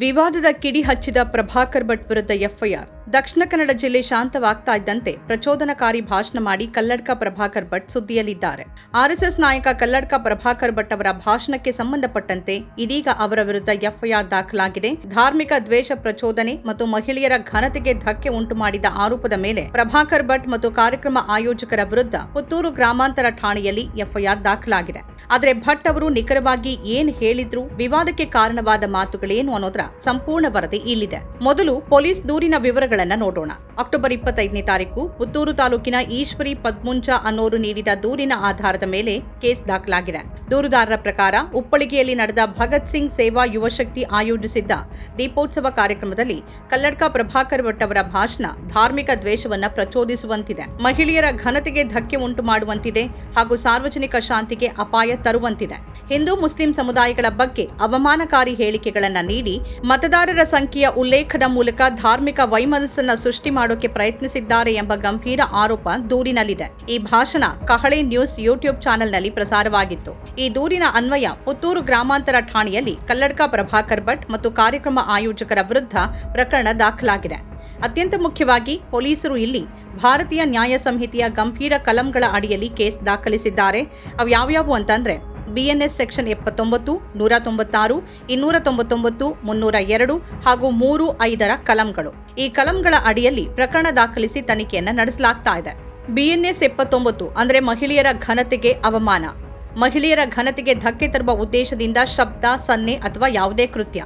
ವಿವಾದದ ಕಿಡಿ ಹಚ್ಚಿದ ಪ್ರಭಾಕರ್ ಭಟ್ ವಿರುದ್ಧ ಎಫ್ಐಆರ್. ದಕ್ಷಿಣ ಕನ್ನಡ ಜಿಲ್ಲೆ ಶಾಂತವಾಗ್ತಾ ಇದ್ದಂತೆ ಪ್ರಚೋದನಕಾರಿ ಭಾಷಣ ಮಾಡಿ ಕಲ್ಲಡ್ಕ ಪ್ರಭಾಕರ್ ಭಟ್ ಸುದ್ದಿಯಲ್ಲಿದ್ದಾರೆ. ಆರ್ಎಸ್ಎಸ್ ನಾಯಕ ಕಲ್ಲಡ್ಕ ಪ್ರಭಾಕರ್ ಭಟ್ ಅವರ ಭಾಷಣಕ್ಕೆ ಸಂಬಂಧಪಟ್ಟಂತೆ ಇದೀಗ ಅವರ ವಿರುದ್ಧ ಎಫ್ಐಆರ್ ದಾಖಲಾಗಿದೆ. ಧಾರ್ಮಿಕ ದ್ವೇಷ ಪ್ರಚೋದನೆ ಮತ್ತು ಮಹಿಳೆಯರ ಘನತೆಗೆ ಧಕ್ಕೆ ಉಂಟು ಮಾಡಿದ ಆರೋಪದ ಮೇಲೆ ಪ್ರಭಾಕರ್ ಭಟ್ ಮತ್ತು ಕಾರ್ಯಕ್ರಮ ಆಯೋಜಕರ ವಿರುದ್ಧ ಪುತ್ತೂರು ಗ್ರಾಮಾಂತರ ಠಾಣೆಯಲ್ಲಿ ಎಫ್ಐಆರ್ ದಾಖಲಾಗಿದೆ. ಆದರೆ ಭಟ್ ಅವರು ನಿಖರವಾಗಿ ಏನ್ ಹೇಳಿದ್ರು, ವಿವಾದಕ್ಕೆ ಕಾರಣವಾದ ಮಾತುಗಳೇನು ಅನ್ನೋದರ ಸಂಪೂರ್ಣ ವರದಿ ಇಲ್ಲಿದೆ. ಮೊದಲು ಪೊಲೀಸ್ ದೂರಿನ ವಿವರಗಳನ್ನ ನೋಡೋಣ. ಅಕ್ಟೋಬರ್ ಇಪ್ಪತ್ತೈದನೇ ತಾರೀಕು ಪುತ್ತೂರು ತಾಲೂಕಿನ ಈಶ್ವರಿ ಪದ್ಮುಂಚ ಅನ್ನೋರು ನೀಡಿದ ದೂರಿನ ಆಧಾರದ ಮೇಲೆ ಕೇಸ್ ದಾಖಲಾಗಿದೆ. ದೂರುದಾರರ ಪ್ರಕಾರ ಉಪ್ಪಳಿಗೆಯಲ್ಲಿ ನಡೆದ ಭಗತ್ ಸಿಂಗ್ ಸೇವಾ ಯುವಶಕ್ತಿ ಆಯೋಜಿಸಿದ್ದ ದೀಪೋತ್ಸವ ಕಾರ್ಯಕ್ರಮದಲ್ಲಿ ಕಲ್ಲಡ್ಕ ಪ್ರಭಾಕರ್ ಭಟ್ ಅವರ ಭಾಷಣ ಧಾರ್ಮಿಕ ದ್ವೇಷವನ್ನ ಪ್ರಚೋದಿಸುವಂತಿದೆ. ಮಹಿಳೆಯರ ಘನತೆಗೆ ಧಕ್ಕೆ ಉಂಟು ಮಾಡುವಂತಿದೆ ಹಾಗೂ ಸಾರ್ವಜನಿಕ ಶಾಂತಿಗೆ ಅಪಾಯ ತರುವಂತಿದೆ. ಹಿಂದೂ ಮುಸ್ಲಿಂ ಸಮುದಾಯಗಳ ಬಗ್ಗೆ ಅವಮಾನಕಾರಿ ಹೇಳಿಕೆಗಳನ್ನ ನೀಡಿ ಮತದಾರರ ಸಂಖ್ಯೆಯ ಉಲ್ಲೇಖದ ಮೂಲಕ ಧಾರ್ಮಿಕ ವೈಮನಸ್ಸನ್ನು ಸೃಷ್ಟಿ ಮಾಡೋಕೆ ಪ್ರಯತ್ನಿಸಿದ್ದಾರೆ ಎಂಬ ಗಂಭೀರ ಆರೋಪ ದೂರಿನಲ್ಲಿದೆ. ಈ ಭಾಷಣ ಕಹಳೆ ನ್ಯೂಸ್ ಯೂಟ್ಯೂಬ್ ಚಾನೆಲ್ನಲ್ಲಿ ಪ್ರಸಾರವಾಗಿತ್ತು. ಈ ದೂರಿನ ಅನ್ವಯ ಪುತ್ತೂರು ಗ್ರಾಮಾಂತರ ಠಾಣೆಯಲ್ಲಿ ಕಲ್ಲಡ್ಕ ಪ್ರಭಾಕರ್ ಭಟ್ ಮತ್ತು ಕಾರ್ಯಕ್ರಮ ಆಯೋಜಕರ ವಿರುದ್ಧ ಪ್ರಕರಣ ದಾಖಲಾಗಿದೆ. ಅತ್ಯಂತ ಮುಖ್ಯವಾಗಿ ಪೊಲೀಸರು ಇಲ್ಲಿ ಭಾರತೀಯ ನ್ಯಾಯ ಸಂಹಿತೆಯ ಗಂಭೀರ ಕಲಂಗಳ ಅಡಿಯಲ್ಲಿ ಕೇಸ್ ದಾಖಲಿಸಿದ್ದಾರೆ. ಅವು ಯಾವ್ಯಾವು ಅಂತಂದ್ರೆ ಬಿಎನ್ಎಸ್ ಸೆಕ್ಷನ್ ಎಪ್ಪತ್ತೊಂಬತ್ತು ನೂರ ತೊಂಬತ್ತಾರು ಇನ್ನೂರ ತೊಂಬತ್ತೊಂಬತ್ತು ಮುನ್ನೂರ ಎರಡು ಹಾಗೂ ಮೂರು ಐದರ ಕಲಂಗಳು. ಈ ಕಲಂಗಳ ಅಡಿಯಲ್ಲಿ ಪ್ರಕರಣ ದಾಖಲಿಸಿ ತನಿಖೆಯನ್ನು ನಡೆಸಲಾಗ್ತಾ ಇದೆ. ಬಿಎನ್ಎಸ್ ಎಪ್ಪತ್ತೊಂಬತ್ತು ಅಂದರೆ ಮಹಿಳೆಯರ ಘನತೆಗೆ ಅವಮಾನ. ಮಹಿಳೆಯರ ಘನತೆಗೆ ಧಕ್ಕೆ ತರುವ ಉದ್ದೇಶದಿಂದ ಶಬ್ದ, ಸನ್ನೆ ಅಥವಾ ಯಾವುದೇ ಕೃತ್ಯ.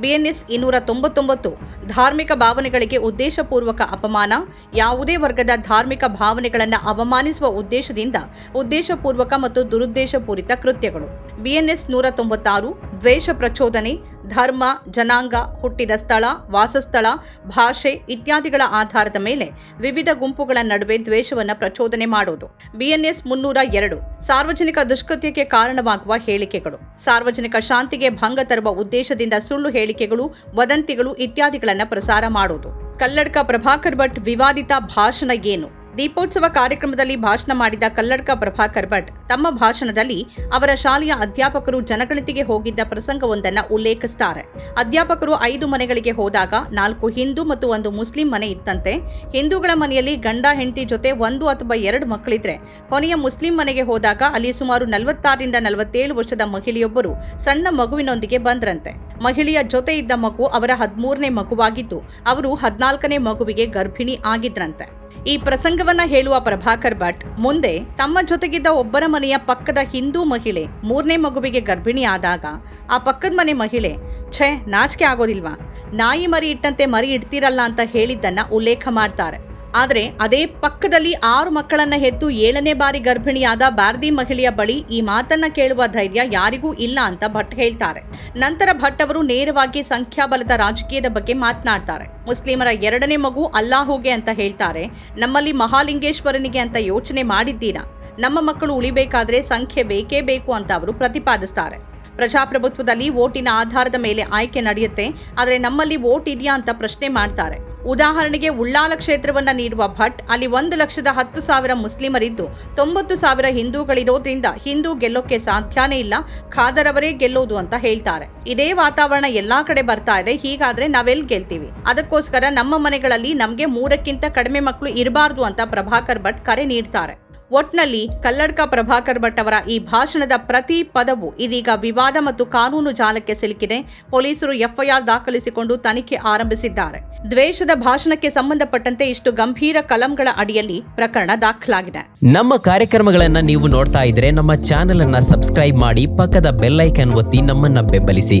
ಬಿಎನ್ಎಸ್ ಇನ್ನೂರ ತೊಂಬತ್ತೊಂಬತ್ತು ಧಾರ್ಮಿಕ ಭಾವನೆಗಳಿಗೆ ಉದ್ದೇಶಪೂರ್ವಕ ಅಪಮಾನ, ಯಾವುದೇ ವರ್ಗದ ಧಾರ್ಮಿಕ ಭಾವನೆಗಳನ್ನು ಅವಮಾನಿಸುವ ಉದ್ದೇಶದಿಂದ ಉದ್ದೇಶಪೂರ್ವಕ ಮತ್ತು ದುರುದ್ದೇಶಪೂರಿತ ಕೃತ್ಯಗಳು. ಬಿಎನ್ಎಸ್ ನೂರ ತೊಂಬತ್ತಾರು ದ್ವೇಷ ಪ್ರಚೋದನೆ ಧರ್ಮ, ಜನಾಂಗ, ಹುಟ್ಟಿದ ಸ್ಥಳ, ವಾಸಸ್ಥಳ, ಭಾಷೆ ಇತ್ಯಾದಿಗಳ ಆಧಾರದ ಮೇಲೆ ವಿವಿಧ ಗುಂಪುಗಳ ನಡುವೆ ದ್ವೇಷವನ್ನು ಪ್ರಚೋದನೆ ಮಾಡುವುದು ಬಿಎನ್ಎಸ್ ಮುನ್ನೂರ ಎರಡು. ಸಾರ್ವಜನಿಕ ದುಷ್ಕೃತ್ಯಕ್ಕೆ ಕಾರಣವಾಗುವ ಹೇಳಿಕೆಗಳು. ಸಾರ್ವಜನಿಕ ಶಾಂತಿಗೆ ಭಂಗ ತರುವ ಉದ್ದೇಶದಿಂದ ಸುಳ್ಳು ಹೇಳಿಕೆಗಳು, ವದಂತಿಗಳು ಇತ್ಯಾದಿಗಳನ್ನು ಪ್ರಸಾರ ಮಾಡುವುದು ಕಲ್ಲಡ್ಕ ಪ್ರಭಾಕರ್ ಭಟ್ ವಿವಾದಿತ ಭಾಷಣ ಏನು? ದೀಪೋತ್ಸವ ಕಾರ್ಯಕ್ರಮದಲ್ಲಿ ಭಾಷಣ ಮಾಡಿದ ಕಲ್ಲಡ್ಕ ಪ್ರಭಾಕರ್ ಭಟ್, ತಮ್ಮ ಭಾಷಣದಲ್ಲಿ ಅವರ ಶಾಲೆಯ ಅಧ್ಯಾಪಕರು ಜನಗಣತಿಗೆ ಹೋಗಿದ್ದ ಪ್ರಸಂಗವೊಂದನ್ನು ಉಲ್ಲೇಖಿಸುತ್ತಾರೆ ಅಧ್ಯಾಪಕರು ಐದು ಮನೆಗಳಿಗೆ ಹೋದಾಗ ನಾಲ್ಕು ಹಿಂದೂ ಮತ್ತು ಒಂದು ಮುಸ್ಲಿಂ ಮನೆ ಇತ್ತಂತೆ. ಹಿಂದೂಗಳ ಮನೆಯಲ್ಲಿ ಗಂಡ, ಹೆಂಡತಿ ಜೊತೆ ಒಂದು ಅಥವಾ ಎರಡು ಮಕ್ಕಳಿದ್ರೆ, ಕೊನೆಯ ಮುಸ್ಲಿಂ ಮನೆಗೆ ಹೋದಾಗ ಅಲ್ಲಿ ಸುಮಾರು ನಲವತ್ತಾರರಿಂದ ನಲವತ್ತೇಳು ವರ್ಷದ ಮಹಿಳೆಯೊಬ್ಬರು ಸಣ್ಣ ಮಗುವಿನೊಂದಿಗೆ ಬಂದ್ರಂತೆ. ಮಹಿಳೆಯ ಜೊತೆ ಇದ್ದ ಮಗು ಅವರ ಹದಿಮೂರನೇ ಮಗುವಾಗಿದ್ದು, ಅವರು ಹದಿನಾಲ್ಕನೇ ಮಗುವಿಗೆ ಗರ್ಭಿಣಿ ಆಗಿದ್ರಂತೆ. ಈ ಪ್ರಸಂಗವನ್ನ ಹೇಳುವ ಪ್ರಭಾಕರ್ ಭಟ್, ಮುಂದೆ ತಮ್ಮ ಜೊತೆಗಿದ್ದ ಒಬ್ಬರ ಮನೆಯ ಪಕ್ಕದ ಹಿಂದೂ ಮಹಿಳೆ ಮೂರನೇ ಮಗುವಿಗೆ ಗರ್ಭಿಣಿ ಆದಾಗ ಆ ಪಕ್ಕದ ಮನೆ ಮಹಿಳೆ, ಛೇ ನಾಚಿಕೆ ಆಗೋದಿಲ್ವಾ? ನಾಯಿ ಮರಿ ಇಟ್ಟಂತೆ ಮರಿ ಇಡ್ತೀರಲ್ಲ ಅಂತ ಹೇಳಿದ್ದನ್ನ ಉಲ್ಲೇಖ ಮಾಡ್ತಾರೆ. ಆದರೆ ಅದೇ ಪಕ್ಕದಲ್ಲಿ ಆರು ಮಕ್ಕಳನ್ನ ಹೆತ್ತು ಏಳನೇ ಬಾರಿ ಗರ್ಭಿಣಿಯಾದ ಬಾರ್ದಿ ಮಹಿಳೆಯ ಬಳಿ ಈ ಮಾತನ್ನ ಕೇಳುವ ಧೈರ್ಯ ಯಾರಿಗೂ ಇಲ್ಲ ಅಂತ ಭಟ್ ಹೇಳ್ತಾರೆ. ನಂತರ ಭಟ್ ಅವರು ನೇರವಾಗಿ ಸಂಖ್ಯಾಬಲದ ರಾಜಕೀಯದ ಬಗ್ಗೆ ಮಾತನಾಡ್ತಾರೆ. ಮುಸ್ಲಿಮರ ಎರಡನೇ ಮಗು ಅಲ್ಲಾಹುಗೆ ಅಂತ ಹೇಳ್ತಾರೆ. ನಮ್ಮಲ್ಲಿ ಮಹಾಲಿಂಗೇಶ್ವರನಿಗೆ ಅಂತ ಯೋಚನೆ ಮಾಡಿದ್ದೀರಾ? ನಮ್ಮ ಮಕ್ಕಳು ಉಳಿಬೇಕಾದ್ರೆ ಸಂಖ್ಯೆ ಬೇಕೇ ಬೇಕು ಅಂತ ಅವರು ಪ್ರತಿಪಾದಿಸ್ತಾರೆ. ಪ್ರಜಾಪ್ರಭುತ್ವದಲ್ಲಿ ವೋಟಿನ ಆಧಾರದ ಮೇಲೆ ಆಯ್ಕೆ ನಡೆಯುತ್ತೆ. ಆದರೆ ನಮ್ಮಲ್ಲಿ ವೋಟ್ ಇದೆಯಾ ಅಂತ ಪ್ರಶ್ನೆ ಮಾಡ್ತಾರೆ. ಉದಾಹರಣೆಗೆ ಉಳ್ಳಾಲ ಕ್ಷೇತ್ರವನ್ನ ನೀಡುವ ಭಟ್, ಅಲ್ಲಿ ಒಂದು ಲಕ್ಷದ ಹತ್ತು ಸಾವಿರ ಮುಸ್ಲಿಮರಿದ್ದು, ತೊಂಬತ್ತು ಸಾವಿರ ಹಿಂದೂಗಳಿರೋದ್ರಿಂದ ಹಿಂದೂ ಗೆಲ್ಲೋಕೆ ಸಾಧ್ಯನೇ ಇಲ್ಲ ಖಾದರ್ ಅವರೇ ಗೆಲ್ಲೋದು ಅಂತ ಹೇಳ್ತಾರೆ. ಇದೇ ವಾತಾವರಣ ಎಲ್ಲಾ ಕಡೆ ಬರ್ತಾ ಇದೆ, ಹೀಗಾದ್ರೆ ನಾವೆಲ್ ಗೆಲ್ತೀವಿ? ಅದಕ್ಕೋಸ್ಕರ ನಮ್ಮ ಮನೆಗಳಲ್ಲಿ ನಮಗೆ ಮೂರಕ್ಕಿಂತ ಕಡಿಮೆ ಮಕ್ಕಳು ಇರಬಾರ್ದು ಅಂತ ಪ್ರಭಾಕರ್ ಭಟ್ ಕರೆ ನೀಡ್ತಾರೆ. ಒಟ್ನಲ್ಲಿ ಕಲ್ಲಡ್ಕ ಪ್ರಭಾಕರ್ ಭಟ್ ಅವರ ಈ ಭಾಷಣದ ಪ್ರತಿ ಪದವು ಇದೀಗ ವಿವಾದ ಮತ್ತು ಕಾನೂನು ಜಾಲಕ್ಕೆ ಸಿಲುಕಿದೆ. ಪೊಲೀಸರು ಎಫ್ಐಆರ್ ದಾಖಲಿಸಿಕೊಂಡು ತನಿಖೆ ಆರಂಭಿಸಿದ್ದಾರೆ. ದ್ವೇಷದ ಭಾಷಣಕ್ಕೆ ಸಂಬಂಧಪಟ್ಟಂತೆ ಇಷ್ಟು ಗಂಭೀರ ಕಲಂಗಳ ಅಡಿಯಲ್ಲಿ ಪ್ರಕರಣ ದಾಖಲಾಗಿದೆ. ನಮ್ಮ ಕಾರ್ಯಕ್ರಮಗಳನ್ನ ನೀವು ನೋಡ್ತಾ ಇದ್ರೆ ನಮ್ಮ ಚಾನೆಲ್ ಅನ್ನ ಸಬ್ಸ್ಕ್ರೈಬ್ ಮಾಡಿ ಪಕ್ಕದ ಬೆಲ್ಲೈಕನ್ ಒತ್ತಿ ನಮ್ಮನ್ನ ಬೆಂಬಲಿಸಿ.